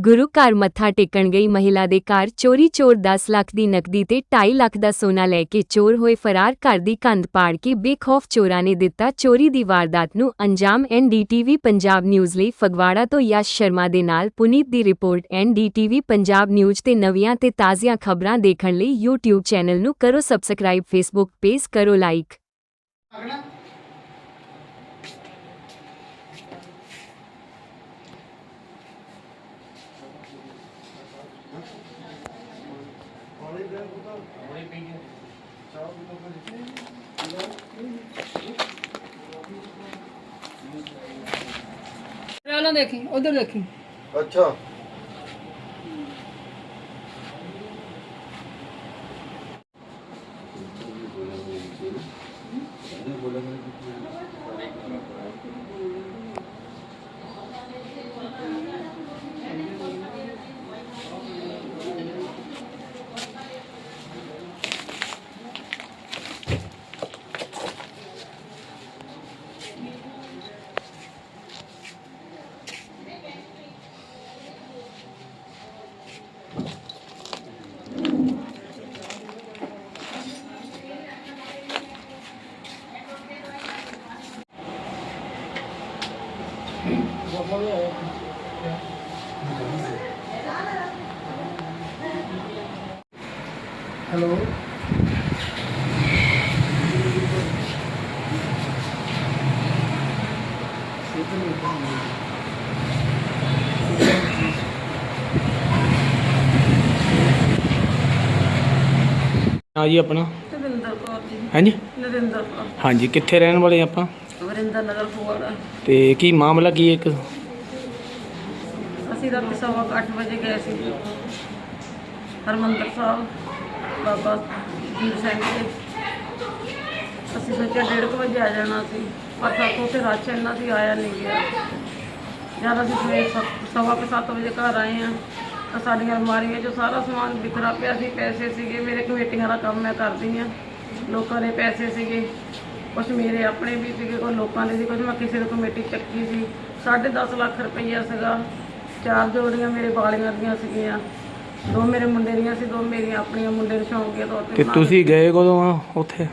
ਗੁਰੂ ਘਰ ਮੱਥਾ ਟੇਕਣ ਗਈ ਮਹਿਲਾ ਦੇ ਘਰ ਚੋਰੀ ਚੋਰ 10 ਲੱਖ ਦੀ ਨਕਦੀ ਤੇ 2.5 ਲੱਖ ਦਾ ਸੋਨਾ ਲੈ ਕੇ ਚੋਰ ਹੋਏ ਫਰਾਰ, ਘਰ ਦੀ ਕੰਧ ਪਾੜ ਕੇ ਬੇਖੌਫ ਚੋਰਾਂ ਨੇ ਦਿੱਤਾ ਚੋਰੀ ਦੀ ਵਾਰਦਾਤ ਨੂੰ ਅੰਜਾਮ ਐਨਡੀਟੀਵੀ ਪੰਜਾਬ ਨਿਊਜ਼ ਲਈ ਫਗਵਾੜਾ ਤੋਂ ਯਸ਼ ਸ਼ਰਮਾ ਦੇ ਨਾਲ ਪੁਨੀਤ ਦੀ ਰਿਪੋਰਟ ਐਨਡੀਟੀਵੀ ਪੰਜਾਬ ਨਿਊਜ਼ ਤੇ ਨਵੀਆਂ ਤੇ ਤਾਜ਼ੀਆਂ ਖਬਰਾਂ ਦੇਖਣ ਲਈ YouTube ਚੈਨਲ ਨੂੰ ਕਰੋ ਸਬਸਕ੍ਰਾਈਬ Facebook ਪੇਜ ਕਰੋ ਲਾਈਕ ਪਹਿਲਾਂ ਦੇਖੀ ਉਧਰ ਦੇਖੀ। ਅੱਛਾ। ਹੈਲੋ ਹਾਂ ਜੀ ਆਪਣਾ। ਨਰਿੰਦਰ ਕੌਰ ਜੀ। ਹਾਂਜੀ। ਨਰਿੰਦਰ ਕੌਰ। ਹਾਂਜੀ ਕਿੱਥੇ ਰਹਿਣ ਵਾਲੇ ਆਪਾਂ? ਵਰਿੰਦਰ ਨਗਰ ਤੇ ਕੀ ਮਾਮਲਾ ਕੀ ਹੈ ਇੱਕ? ਅਸੀਂ ਰਾਤੀ ਸਵਾ ਕੁ ਅੱਠ ਵਜੇ ਗਏ ਸੀ। ਹਰਮੰਦਰ ਸਾਹਿਬ ਬਾਬਾ ਜੀਰ ਸਿੰਘ ਦੇ ਅਸੀਂ ਸੋਚਿਆ ਡੇਢ ਕੁ ਵਜੇ ਆ ਜਾਣਾ ਸੀ ਪਰ ਸਾਥੋਂ ਤੇ ਰਸ਼ ਇੰਨਾ ਸੀ ਆਇਆ ਨਹੀਂ ਗਿਆ। ਜਦ ਅਸੀਂ ਸਵੇਰ ਸਵਾ ਕੁ ਸੱਤ ਵਜੇ ਘਰ ਆਏ ਆ ਤਾਂ ਸਾਡੀਆਂ ਅਲਮਾਰੀਆਂ 'ਚੋਂ ਸਾਰਾ ਸਮਾਨ ਬਿਖਰਾ ਪਿਆ ਸੀ ਪੈਸੇ ਸੀਗੇ। ਮੇਰੇ ਕਮੇਟੀਆਂ ਦਾ ਕੰਮ ਮੈਂ ਕਰਦੀ ਆ ਲੋਕਾਂ ਦੇ ਪੈਸੇ ਸੀਗੇ। ਕੁਝ ਮੇਰੇ ਆਪਣੇ ਵੀ ਸੀਗੇ ਕੋਈ ਲੋਕਾਂ ਦੇ ਸੀ ਕੁਝ ਮੈਂ ਕਿਸੇ ਦੀ ਕਮੇਟੀ ਚੱਕੀ ਸੀ। 10.5 ਲੱਖ ਰੁਪਈਆ ਸੀਗਾ। ਚਾਰ ਜੋੜੀਆਂ ਮੇਰੇ ਬਾਲੀਆਂ ਦੀਆਂ ਸੀਗੀਆਂ। ਦੋ ਮੇਰੇ ਮੁੰਡੇ ਦੀਆਂ ਸੀ ਦੋ ਮੇਰੀਆਂ ਆਪਣੀਆਂ ਮੁੰਡੇ ਨੂੰ ਸ਼ੌਂਕੀਆ ਤੌਰ ਤੇ ਤੇ ਤੁਸੀਂ ਗਏ ਕਦੋਂ ਆ ਉੱਥੇ?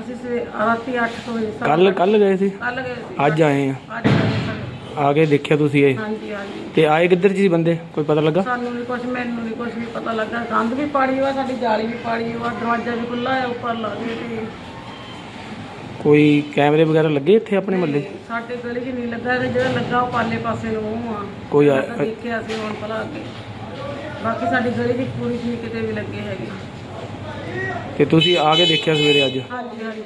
ਅਸੀਂ ਸਵੇ ਰਾਤੀ 8 ਵਜੇ ਕੱਲ ਕੱਲ ਗਏ ਸੀ? ਕੱਲ ਗਏ ਸੀ। ਅੱਜ ਆਏ ਆ? ਅੱਜ ਗਏ ਸਨ। ਆ ਕੇ ਦੇਖਿਆ ਤੁਸੀਂ ਇਹ? ਹਾਂਜੀ ਹਾਂਜੀ। ਤੇ ਆਏ ਕਿੱਧਰ ਜੀ ਬੰਦੇ? ਕੋਈ ਪਤਾ ਲੱਗਾ? ਸਾਨੂੰ ਨਹੀਂ ਕੁਝ ਮੈਨੂੰ ਨਹੀਂ ਕੁਝ ਵੀ ਪਤਾ ਲੱਗਾ। ਕੰਧ ਵੀ ਪਾੜੀ ਹੋਆ ਸਾਡੀ ਜਾਲੀ ਵੀ ਪਾੜੀ ਹੋਆ ਦਰਵਾਜ਼ਾ ਵੀ ਖੁੱਲਾ ਹੈ ਉੱਪਰ ਲਾ ਕੇ ਤੇ ਕੋਈ ਕੈਮਰੇ ਵਗੈਰਾ ਲੱਗੇ ਇੱਥੇ ਆਪਣੇ ਮੱਲੇ? ਸਾਡੇ ਗਲੀ 'ਚ ਨਹੀਂ ਲੱਗਾ ਤੇ ਜਿਹੜਾ ਲੱਗਾ ਉਹ ਪਾਲੇ ਪਾਸੇ ਨੂੰ ਉਹ ਆ। ਕੋਈ ਆ- ਦੇਖਿਆ ਸੀ ਹੁਣ ਭਲਾ ਕੇ। ਬਾਕੀ ਸਾਡੀ ਗਲੀ ਦੀ ਪੂਰੀ ਠੀਕ ਕਿਤੇ ਵੀ ਲੱਗੇ ਹੈਗੇ। ਤੇ ਤੁਸੀਂ ਆ ਕੇ ਦੇਖਿਆ ਸਵੇਰੇ ਅੱਜ? ਹਾਂਜੀ ਹਾਂਜੀ।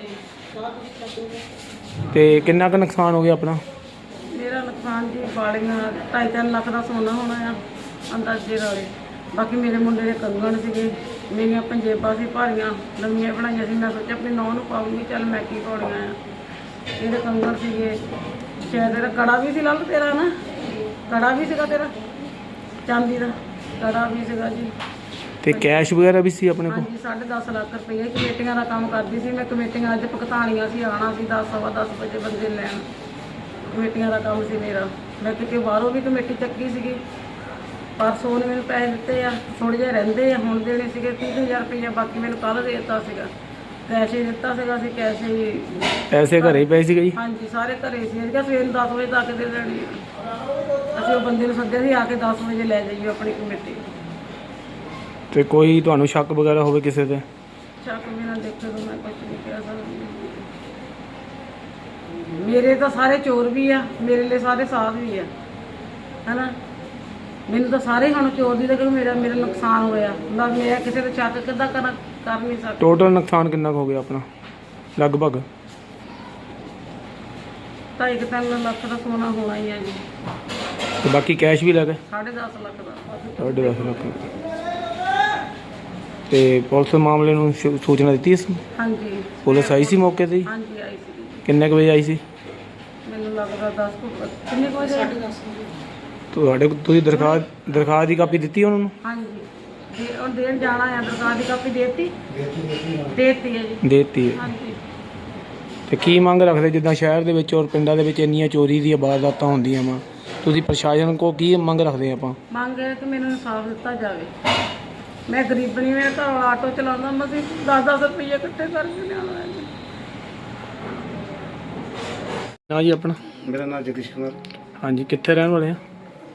ਤੇ ਕਿੰਨਾ ਕੁ ਨੁਕਸਾਨ ਹੋ ਗਿਆ ਆਪਣਾ? ਮੇਰਾ ਨੁਕਸਾਨ ਜੀ ਬਾਲੀਆਂ 2.5 ਲੱਖ ਦਾ ਸੋਨਾ ਹੋਣਾ ਆ ਅੰਦਾਜ਼ੇ ਨਾਲੇ। ਬਾਕੀ ਮੇਰੇ ਮੁੰਡੇ ਦੇ ਕੰਗਣ ਸੀਗੇ। ਮੇਰੀਆਂ ਪੰਜੇਬਾਂ ਸੀ ਭਾਰੀਆਂ ਲੰਮੀਆਂ ਬਣਾਈਆਂ ਸੀ। ਮੈਂ ਸੋਚਿਆ ਆਪਣੀ ਨੌਂ ਨੂੰ ਪਾਉਂਗੀ ਚੱਲ ਮੈਂ ਕੀ ਪਾਉਣੀਆਂ ਆ। ਇਹਦੇ ਕੰਗਣ ਸੀਗੇ। ਸ਼ਾਇਦ ਇਹਦਾ ਕੜਾ ਵੀ ਸੀ ਲੱਲ ਤੇਰਾ ਨਾ? ਕੜਾ ਵੀ ਸੀਗਾ ਤੇਰਾ? ਚਾਂਦੀ ਦਾ। ਕੜਾ ਵੀ ਸੀਗਾ ਜੀ। ਤੇ ਕੈਸ਼ ਵਗੈਰਾ ਵੀ ਸੀ ਆਪਣੇ ਕੋਲ? ਹਾਂਜੀ 10.5 ਲੱਖ ਰੁਪਏ ਕਮੇਟੀਆਂ ਦਾ ਕੰਮ ਕਰਦੀ ਸੀ। ਮੈਂ ਕਮੇਟੀਆਂ ਅੱਜ ਭੁਗਤਾਨੀਆਂ ਸੀ। ਆਣਾ ਸੀ 10 ਸਵਾ 10 ਵਜੇ ਬੰਦੇ ਲੈਣ। ਕਮੇਟੀਆਂ ਦਾ ਕੰਮ ਸੀ ਮੇਰਾ। ਮੈਂ ਕਿਤੇ ਬਾਹਰੋਂ ਵੀ ਕਮੇਟੀ ਚੱਕੀ ਸੀਗੀ। ਪਰਸੋਂ ਨੇ ਮੈਨੂੰ ਪੈਸੇ ਦਿੱਤੇ ਆ ਥੋੜੇ ਜਿਹੇ ਰਹਿੰਦੇ ਆ ਹੁਣ ਦੇਣੇ ਸੀਗੇ 30000 ਰੁਪਏ ਬਾਕੀ ਮੈਨੂੰ ਕੱਲ ਦੇ ਦਿੱਤਾ ਸੀਗਾ। ਕੈਸ਼ ਹੀ ਦਿੱਤਾ ਸੀਗਾ ਅਸੀਂ ਕੈਸ਼ ਹੀ ਪੈਸੇ ਘਰੇ ਹੀ ਪਏ ਸੀਗੇ ਜੀ? ਹਾਂਜੀ ਸਾਰੇ ਘਰੇ ਸੀ। ਅਸੀਂ ਸਵੇਰ ਨੂੰ 10 ਵਜੇ ਤੱਕ ਦੇ ਦੇਣੀ ਆ। ਅਸੀਂ ਉਹ ਬੰਦੇ ਨੂੰ ਸੱਦਿਆ ਸੀ ਆ ਕੇ 10 ਵਜੇ ਲੈ ਜਾਈਓ ਆਪਣੀ ਕਮੇਟੀ। ਤੇ ਕੋਈ ਤੁਹਾਨੂੰ ਸ਼ੱਕ ਵਗੈਰਾ ਹੋਵੇ ਕਿਸੇ ਤੇ? ਚੱਕ ਬਿਨਾਂ ਦੇਖੇ ਤਾਂ ਮੈਂ ਕੁਝ ਨਹੀਂ ਕਹਿ ਸਕਦੀ। ਮੇਰੇ ਤਾਂ ਸਾਰੇ ਚੋਰ ਵੀ ਆ ਮੇਰੇ ਲਈ ਸਾਰੇ ਸਾਥ ਵੀ ਆ। ਹੈਨਾ? ਮੈਨੂੰ ਤਾਂ ਸਾਰੇ ਹੁਣ ਚੋਰ ਦੀ ਤਾਂ ਕਿ ਮੇਰਾ ਮੇਰਾ ਨੁਕਸਾਨ ਹੋਇਆ? ਮੈਂ ਮੇਰਾ ਕਿਸੇ ਤੇ ਸ਼ੱਕ ਕਿੱਦਾਂ ਕਰ? ਕਰ ਨਹੀਂ ਸਕਦਾ। ਟੋਟਲ ਨੁਕਸਾਨ ਕਿੰਨਾ ਕੁ ਹੋ ਗਿਆ ਆਪਣਾ? ਲਗਭਗ? ਢਾਈ ਕੁ ਤਿੰਨ ਲੱਖ ਦਾ ਸੋਨਾ ਹੋਣਾ ਹੀ ਆ ਜੀ। ਤੇ ਬਾਕੀ ਕੈਸ਼ ਵੀ ਲੱਗੇ 10.5 ਲੱਖ ਦਾ। ਸਾਢੇ ਦਸ ਲੱਖ। ਤੇ ਪੁਲਿਸ ਮਾਮਲੇ ਨੂੰ ਸੂ- ਸੂਚਨਾ ਦਿੱਤੀ ਇਸ ਹਾਂਜੀ। ਪੁਲਿਸ ਆਈ ਸੀ ਮੌਕੇ ਤੇ ਜੀ? ਹਾਂਜੀ ਆਈ ਸੀ। ਕਿੰਨੇ ਕੁ ਵਜੇ ਆਈ ਸੀ? ਮੈਨੂੰ ਲੱਗਦਾ 10 ਕੁ ਕਿੰਨੇ ਕੁ ਵਜੇ? 10:30 ਤੁਹਾਡੇ ਤੁਸੀਂ ਦਰਖਾਸਤ ਦਰਖਾਸਤ ਦੀ ਕਾਪੀ ਦਿੱਤੀ ਉਹਨਾਂ ਨੂੰ? ਹਾਂਜੀ। ਦੇ ਉਹ ਦੇਣ ਜਾਣਾ ਆ ਦਰਕਾਰ ਦੀ ਕਾਪੀ ਦੇਤੀ? ਦੇਤੀ ਹੈ। ਜੀ। ਦੇਤੀ ਹੈ। ਹਾਂਜੀ। ਤੇ ਕੀ ਮੰਗ ਰੱਖਦੇ ਜਿੱਦਾਂ ਸ਼ਹਿਰ ਦੇ ਵਿੱਚ ਔਰ ਪਿੰਡਾਂ ਦੇ ਵਿੱਚ ਇੰਨੀਆਂ ਚੋਰੀ ਦੀਆਂ ਵਾਰਦਾਤਾਂ ਹੁੰਦੀਆਂ ਵਾ? ਤੁਸੀਂ ਪ੍ਰਸ਼ਾਸਨ ਕੋ ਕੀ ਮੰਗ ਰੱਖਦੇ ਆਪਾਂ? ਮੰਗ ਹੈ ਕਿ ਮੈਨੂੰ ਇਨਸਾਫ ਦਿੱਤਾ ਜਾਵੇ। ਮੈਂ ਗਰੀਬਣੀ ਮੈਂ ਤਾਂ ਆਟੋ ਚਲਾਉਂਦਾ ਮੈਂ 10-10 ਰੁਪਏ ਇਕੱਠੇ ਕਰਕੇ ਲਿਆਉਣਾ ਹੈ। ਨਾ ਜੀ ਆਪਣਾ। ਮੇਰਾ ਨਾਮ ਜਗਦੀਸ਼ ਕੁਮਾਰ। ਹਾਂਜੀ ਕਿੱਥੇ ਰਹਿਣ ਵਾਲੇ ਆ?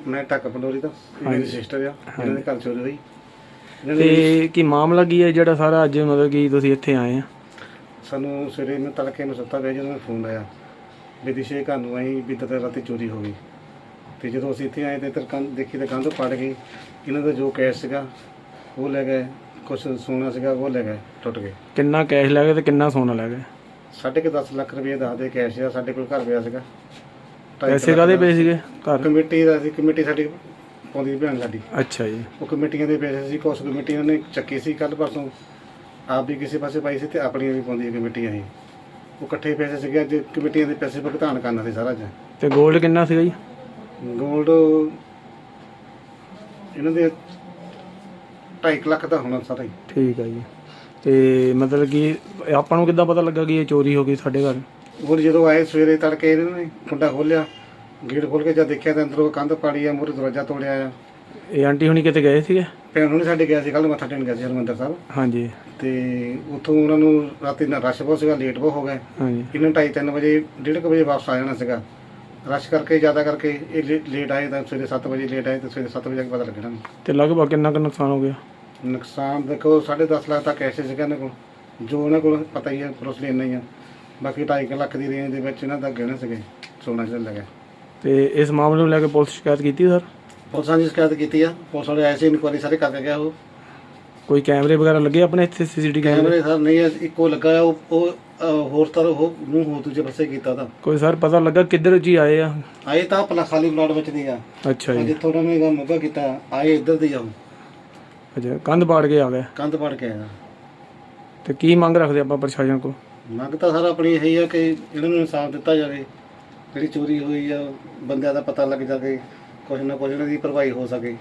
ਮੈਂ ਟੱਕ ਪੰਡੋਰੀ ਦਾ ਇਹ ਮੇਰੀ ਸਿਸਟਰ ਆ ਇਹਨਾਂ ਦੇ ਘਰ ਚੋਰੀ ਹੋਈ। ਇਹਨਾਂ ਨੇ ਤੇ ਕੀ ਮਾਮਲਾ ਕੀ ਹੈ ਜਿਹੜਾ ਸਾਰਾ ਅੱਜ ਮਤਲਬ ਕਿ ਤੁਸੀਂ ਇੱਥੇ ਆਏ ਆ? ਸਾਨੂੰ ਸਵੇਰੇ ਮੈਂ ਤੜਕੇ ਮੈਂ ਸੁੱਤਾ ਪਿਆ ਜਦੋਂ ਫੋਨ ਆਇਆ ਵੀ ਦਿਸ਼ੇ ਘਰ ਨੂੰ ਆਈ ਵੀ ਤਾਂ ਰਾਤੀ ਚੋਰੀ ਹੋ ਗਈ। ਤੇ ਜਦੋਂ ਅਸੀਂ ਇੱਥੇ ਆਏ ਤੇ ਕੰਧ ਦੇਖੀ ਤਾਂ ਕੰਧ ਪੜ ਗਈ। ਇਹਨਾਂ ਦਾ ਜੋ ਕੈਸ਼ ਸੀਗਾ ਉਹ ਲੈ ਗਏ। ਕੁਝ ਸੋਨਾ ਸੀਗਾ ਉਹ ਲੈ ਗਏ ਟੁੱਟ ਗਏ। ਕਿੰਨਾ ਕੈਸ਼ ਲੈ ਗਏ ਤੇ ਕਿੰਨਾ ਸੋਨਾ ਲੈ ਗਏ? ਸਾਢੇ ਕੁ 10 ਲੱਖ ਰੁਪਏ ਦੱਸਦੇ ਕੈਸ਼ ਆ ਸਾਡੇ ਕੋਲ ਘਰ ਪਿਆ ਸੀਗਾ। ਪੈਸੇ ਕਾਦੇ। ਪਏ ਸੀਗੇ? ਘਰ? ਕਮੇਟੀ ਦਾ ਸੀ ਕਮੇਟੀ ਸਾਡੀ ਪਾਉਂਦੀ ਸੀ ਭੈਣ ਸਾਡੀ। ਅੱਛਾ ਜੀ। ਉਹ ਕਮੇਟੀਆਂ ਦੇ ਪੈਸੇ ਸੀ ਕੁਛ ਕਮੇਟੀ ਉਹਨਾਂ ਨੇ ਚੱਕੀ ਸੀ ਕੱਲ ਪਰਸੋਂ। ਆਪ ਵੀ ਕਿਸੇ ਪਾਸੇ ਪਾਈ ਸੀ ਤੇ ਆਪਣੀਆਂ ਵੀ ਪਾਉਂਦੀਆਂ ਕਮੇਟੀਆਂ ਸੀ। ਉਹ ਇਕੱਠੇ ਪੈਸੇ ਸੀਗੇ ਅੱਜ ਕਮੇਟੀਆਂ ਦੇ ਪੈਸੇ ਭੁਗਤਾਨ ਕਰਨਾ ਸੀ ਸਾਰਾ ਅੱਜ। ਤੇ 골ਡ ਕਿੰਨਾ ਸੀਗਾ ਜੀ? ਗੋਲਡ ਇਹਨਾਂ ਦੇ 2.5 ਲੱਖ ਦਾ ਹੋਣਾ ਸਾਰਾ ਹੀ। ਠੀਕ ਆ ਜੀ। ਤੇ ਮਤਲਬ ਕਿ ਆਪਾਂ ਨੂੰ ਕਿੱਦਾਂ ਪਤਾ ਲੱਗਾ ਕਿ ਇਹ ਚੋਰੀ ਹੋ ਗਈ ਸਾਡੇ ਘਰ? ਉਹ ਜਦੋਂ ਆਏ ਸਵੇਰੇ ਤੜਕੇ ਇਹਨਾਂ ਨੇ ਕੁੰਡਾ ਖੋਲਿਆ ਗੇਟ ਖੋਲ ਕੇ ਜਦ ਦੇਖਿਆ ਤਾਂ ਅੰਦਰੋਂ ਕੰਧ ਪਾੜੀ ਆ ਮੂਹਰੇ ਦਰਵਾਜ਼ਾ ਤੋੜਿਆ ਆ। ਇਹ ਆਂਟੀ ਹੁਣੀ ਕਿਤੇ ਗਏ ਸੀਗੇ? ਭੈਣ ਨੂੰ ਸਾਡੇ ਗਿਆ ਸੀ ਕੱਲ ਮੱਥਾ ਟੇਕਣ ਗਿਆ ਸੀ ਹਰਮੰਦਰ ਸਾਹਿਬ। ਹਾਂਜੀ। ਤੇ ਉੱਥੋਂ ਉਹਨਾਂ ਨੂੰ ਰਾਤੀ ਨਾ ਰਸ਼ ਬਹੁਤ ਸੀਗਾ ਲੇਟ ਬਹੁਤ ਹੋ ਗਏ। ਹਾਂਜੀ। ਇਹਨਾਂ 2:30 ਵਜੇ ਡੇਢ ਕੁ ਵਜੇ ਵਾਪਸ ਆ ਜਾਣਾ ਸੀਗਾ। ਰਸ਼ ਕਰਕੇ ਜ਼ਿਆਦਾ ਕਰਕੇ ਇਹ ਲੇ- ਲੇਟ ਆਏ ਤਾਂ ਸਵੇਰੇ 7 ਵਜੇ ਲੇਟ ਆਏ ਤੇ ਸਵੇਰੇ 7 ਵਜੇ ਪਤਾ ਲੱਗਣਾ। ਤੇ ਲਗਭਗ ਕਿੰਨਾ ਕੁ ਨੁਕਸਾਨ ਹੋ ਗਿਆ? ਨੁਕਸਾਨ ਦੇਖੋ 10.5 ਲੱਖ ਤੱਕ ਐਸੇ ਸੀਗਾ ਇਹਨਾਂ ਕੋਲ। ਜੋ ਉਹਨਾਂ ਕੋਲ ਪਤਾ ਹੀ ਹੈ ਪਰੋਸਲੀ ਇੰਨਾ ਹੀ ਆ। ਬਾਕੀ 2.5 ਲੱਖ ਦੀ ਰੇਂਜ ਦੇ ਵਿੱਚ ਇਹਨਾਂ ਦਾ ਗਹਿਣੇ ਸੀਗੇ ਸੋਨਾ ਜਿਹੜਾ ਲੱਗਾ ਤੇ ਇਸ ਮਾਮਲੇ ਨੂੰ ਲੈ ਕੇ ਪੁਲਿਸ ਸ਼ਿਕਾਇਤ ਕੀਤੀ ਸਰ? ਪੁਲਿਸਾਂ ਦੀ ਸ਼ਿਕਾਇਤ ਕੀਤੀ ਆ। ਪੁਲਿਸ ਵਾਲੇ ਆਏ ਸੀ ਇਨਕੁਆਰੀ ਸਾਰੇ ਕਰਕੇ ਗਿਆ ਉਹ। ਕੋਈ ਕੈਮਰੇ ਵਗੈਰਾ ਲੱਗੇ ਆਪਣੇ ਇੱਥੇ ਸੀਸੀਟੀ ਕੈਮਰੇ? ਕੈਮਰੇ ਸਰ ਨਹੀਂ ਹੈ, ਇੱਕੋ ਲੱਗਾ ਆ, ਉਹ ਉਹ ਹੋਰ ਤਰ੍ਹਾਂ ਉਹ ਮੂੰਹ ਹੋ ਦੂਜੇ ਪਾਸੇ ਕੀਤਾ ਤਾਂ। ਕੋਈ ਸਰ ਪਤਾ ਲੱਗਾ ਕਿੱਧਰ ਜੀ ਆਏ ਆ? ਆਏ ਤਾਂ ਪਲਾ ਖਾਲੀ ਪਲਾਟ ਵਿੱਚ ਦੀ ਆ। ਅੱਛਾ ਜੀ। ਜਿੱਥੋਂ ਉਹਨਾਂ ਨੇ ਮੋਗਾ ਕੀਤਾ ਆਏ ਇੱਧਰ ਦੀ ਆ ਉਹ, ਅੱਛਾ ਕੰਧ ਪਾੜ ਕੇ ਆ ਗਏ। ਕੰਧ ਪੜ ਕੇ ਆਇਆ ਤੇ ਕੀ ਮੰਗ ਰੱਖਦੇ ਆਪਾਂ ਪ੍ਰਸ਼ਾਸਨ ਕੋਲ? ਮੰਗ ਤਾਂ ਸਰ ਆਪਣੀ ਇਹੀ ਆ ਕਿ ਇਹਨਾਂ ਨੂੰ ਇਨਸਾਫ ਦਿੱਤਾ ਜਾਵੇ, ਜਿਹੜੀ ਚੋਰੀ ਹੋਈ ਆ, ਬੰਦਿਆਂ ਦਾ ਪਤਾ ਲੱਗ ਜਾਵੇ, ਕੁਛ ਨਾ ਕੁਛ ਇਹਨਾਂ ਦੀ ਭਰਵਾਈ ਹੋ ਸਕੇ।